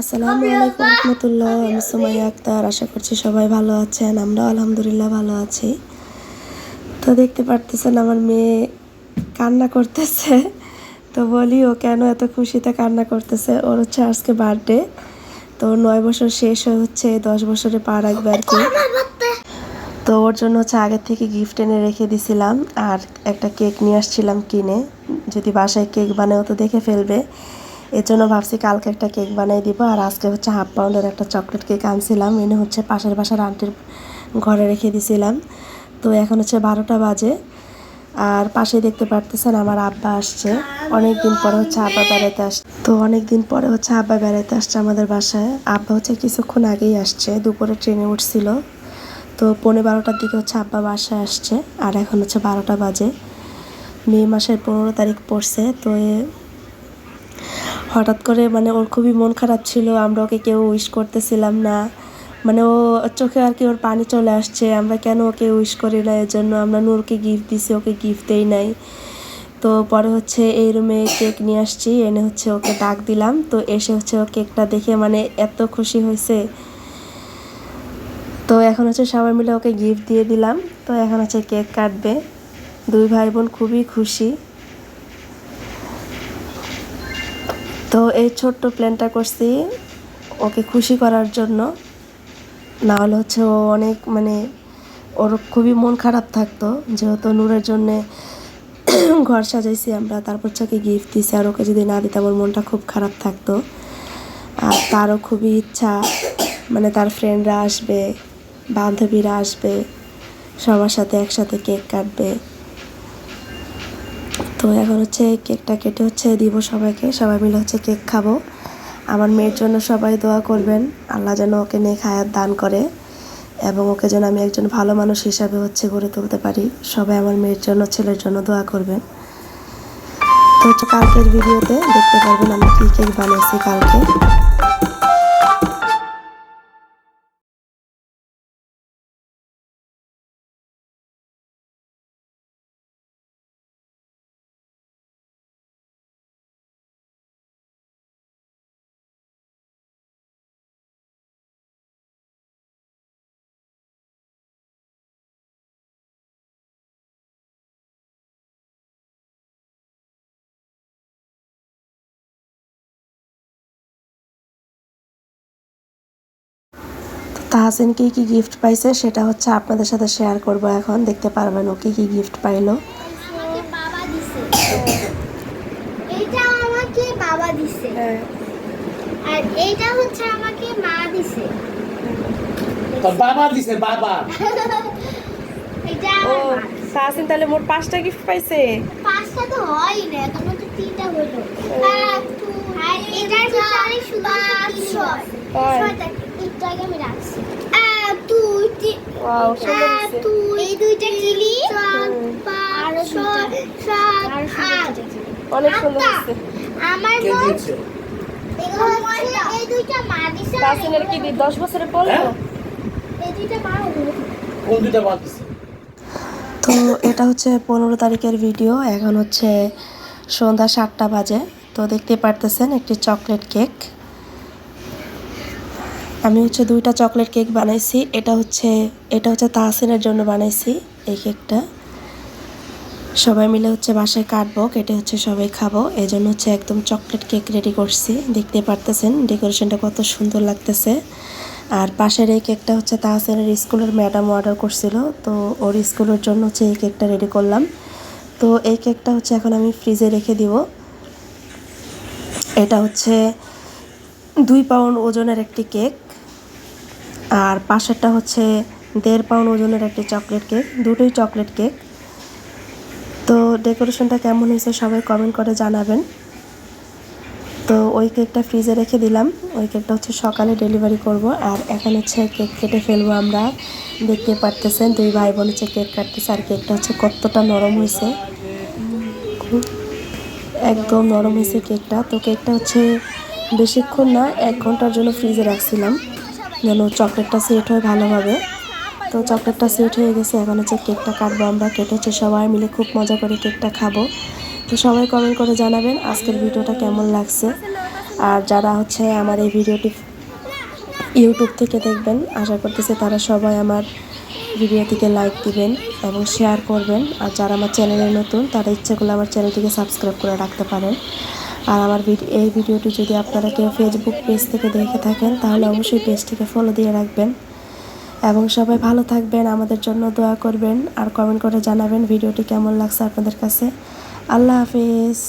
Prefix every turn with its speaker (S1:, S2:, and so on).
S1: আসসালামু আলাইকুম রহমতুল্লাহ আমি সুমাইয়া আক্তার। আশা করছি সবাই ভালো আছেন আমরাও আলহামদুলিল্লাহ ভালো আছি। তো দেখতে পারতেছেন আমার মেয়ে কান্না করতেছে। তো বলি ও কেন এত খুশিতে কান্না করতেছে? ওর হচ্ছে আজকে বার্থডে তো নয় বছর শেষ হয়ে হচ্ছে দশ বছরে পা রাখবে আর কি। তো ওর জন্য হচ্ছে আগের থেকে গিফট এনে রেখে দিছিলাম। আর একটা কেক নিয়ে আসছিলাম কিনে। যদি বাসায় কেক বানায় ও তো দেখে ফেলবে। এর জন্য ভাবছি কালকে একটা কেক বানাই দিব, আর আজকে হচ্ছে হাফ পাউন্ডের একটা চকলেট কেক আনছিলাম। এনে হচ্ছে পাশের বাসার আন্টির ঘরে রেখে দিছিলাম। তো এখন হচ্ছে বারোটা বাজে, আর পাশে দেখতে পারতেছেন আমার আব্বা আসছে। অনেক দিন পরে হচ্ছে আব্বা বেড়াতে আসছে তো অনেক দিন পরে হচ্ছে আব্বা বেড়াতে আসছে আমাদের বাসায়। আব্বা হচ্ছে কিছুক্ষণ আগেই আসছে, দুপুরে ট্রেনে উঠছিল। তো পৌনে বারোটার দিকে হচ্ছে আব্বা বাসায় আসছে, আর এখন হচ্ছে বারোটা বাজে। মে মাসের পনেরো তারিখ পড়ছে, তো হঠাৎ করে মানে ওর খুবই মন খারাপ ছিল, আমরা ওকে কেউ উইশ করতেছিলাম না। মানে ও চোখে আর কি ওর পানি চলে আসছে, আমরা কেন ওকে উইশ করি না? এর জন্য আমরা নূরকে গিফট দিছি, ওকে গিফট দেই নাই। তো পরে হচ্ছে এই রুমে কেক নিয়ে আসছি, এনে হচ্ছে ওকে ডাক দিলাম। তো এসে হচ্ছে ও কেকটা দেখে মানে এত খুশি হয়েছে। তো এখন হচ্ছে সবাই মিলে ওকে গিফট দিয়ে দিলাম। তো এখন হচ্ছে কেক কাটবে। দুই ভাই বোন খুবই খুশি। তো এই ছোট্ট প্ল্যানটা করছি ওকে খুশি করার জন্য। না হলে হচ্ছে ও অনেক মানে ওর খুবই মন খারাপ থাকতো, যেহেতু নূরের জন্যে ঘর সাজাইছি আমরা, তারপর ওকে গিফট দিছি আর ওকে যদি না দিতাম ওর মনটা খুব খারাপ থাকতো। আর তারও খুবই ইচ্ছা মানে তার ফ্রেন্ডরা আসবে, বান্ধবীরা আসবে, সবার সাথে একসাথে কেক কাটবে। তো এখন হচ্ছে কেকটা কেটে হচ্ছে দিব সবাইকে। সবাই মিলে হচ্ছে কেক খাব। আমার মেয়ের জন্য সবাই দোয়া করবেন। আল্লাহ যেন ওকে নিয়ে খায়াত দান করে এবং ওকে যেন আমি একজন ভালো মানুষ হিসাবে হচ্ছে গড়ে তুলতে পারি। সবাই আমার মেয়ের জন্য, ছেলের জন্য দোয়া করবেন। তো হচ্ছে কালকের ভিডিওতে দেখতে পারবেন আমি কী কেক বানিয়েছি কালকে। তাহসিন কি কি গিফট পাইছে সেটা হচ্ছে আপনাদের সাথে শেয়ার করব এখন। দেখতে পারবেন ও কি কি গিফট পাইলো।
S2: আমাকে বাবা দিছে। এইটা আমাকে বাবা দিছে। আর এইটা হচ্ছে আমাকে মা দিছে।
S3: তোর বাবা দিছে বাবা।
S2: এটা আমার মা।
S1: তাহলে মোট পাঁচটা গিফট পাইছে?
S2: পাঁচটা তো হয় না এখন তো তিনটা হলো। আর এটার ভিতরে শুধু তিনটা আছে।
S1: তাই?
S2: ছয়টা আমি রাখছি। দুই, দুই, দুইটা কিলি
S1: অনেক সুন্দর।
S2: আমার এই দুইটা মা দিছে
S1: কি বছরে পড়ল
S3: হ্যাঁ?
S2: এই দুইটা মা
S3: কোন দুইটা বাদ দিছে?
S1: তো এটা হচ্ছে পনেরো তারিখের ভিডিও। এখন হচ্ছে সন্ধ্যা সাতটা বাজে। তো দেখতে পারতেছেন একটি চকলেট কেক। আমি হচ্ছে দুইটা চকলেট কেক বানাইছি। এটা হচ্ছে এটা হচ্ছে তাহসিনের জন্য বানাইছি এই কেকটা। সবাই মিলে হচ্ছে বাসায় কাটবো, কেটে হচ্ছে সবাই খাব। এই জন্য হচ্ছে একদম চকলেট কেক রেডি করছি। দেখতে পারতেছেন, ডেকোরেশনটা কত সুন্দর লাগতেছে। আর পাশের এই কেকটা হচ্ছে তাহসিনের স্কুলের ম্যাডাম অর্ডার করছিল, তো ওর স্কুলের জন্য হচ্ছে এই কেকটা রেডি করলাম। তো এই কেকটা হচ্ছে এখন আমি ফ্রিজে রেখে দিব। এটা হচ্ছে দুই পাউন্ড ওজনের একটি কেক। আর পাশেরটা হচ্ছে দেড় পাউন্ড ওজনের একটি চকলেট কেক দুটোই চকলেট কেক তো ডেকোরেশনটা কেমন হয়েছে সবাই কমেন্ট করে জানাবেন। তো ওই কেকটা ফ্রিজে রেখে দিলাম। ওই কেকটা হচ্ছে সকালে ডেলিভারি করব। আর এখন হচ্ছে কেক কেটে ফেলব আমরা। দেখতে পারতেছেন, দুই ভাই বোন হচ্ছে কেক কাটতেছে। আর কেকটা হচ্ছে কতটা নরম হয়েছে। একদম নরম হয়েছে কেকটা তো কেকটা হচ্ছে বেশিক্ষণ না, এক ঘণ্টার জন্য ফ্রিজে রাখছিলাম। যেন চকলেটটা সেট হয় ভালোভাবে। তো চকলেটটা সেট হয়ে গেছে, এখন হচ্ছে কেকটা কাটবো আমরা। কেটে হচ্ছে সবাই মিলে খুব মজা করে কেকটা খাব। তো সবাই কমেন্ট করে জানাবেন আজকের ভিডিওটা কেমন লাগছে। আর যারা হচ্ছে আমার এই ভিডিওটি ইউটিউব থেকে দেখবেন, আশা করতেছি তারা সবাই আমার ভিডিওটিকে লাইক দিবেন এবং শেয়ার করবেন। আর যারা আমার চ্যানেলে নতুন, তারা ইচ্ছা করলে আমার চ্যানেলটিকে সাবস্ক্রাইব করে রাখতে পারেন। আর আমার এই ভিডিওটি যদি আপনারা কেউ ফেসবুক পেজ থেকে দেখে থাকেন, তাহলে অবশ্যই পেজটিকে ফলো দিয়ে রাখবেন। এবং সবাই ভালো থাকবেন, আমাদের জন্য দোয়া করবেন, আর কমেন্ট করে জানাবেন ভিডিওটি কেমন লাগছে আপনাদের কাছে। আল্লাহ হাফিজ।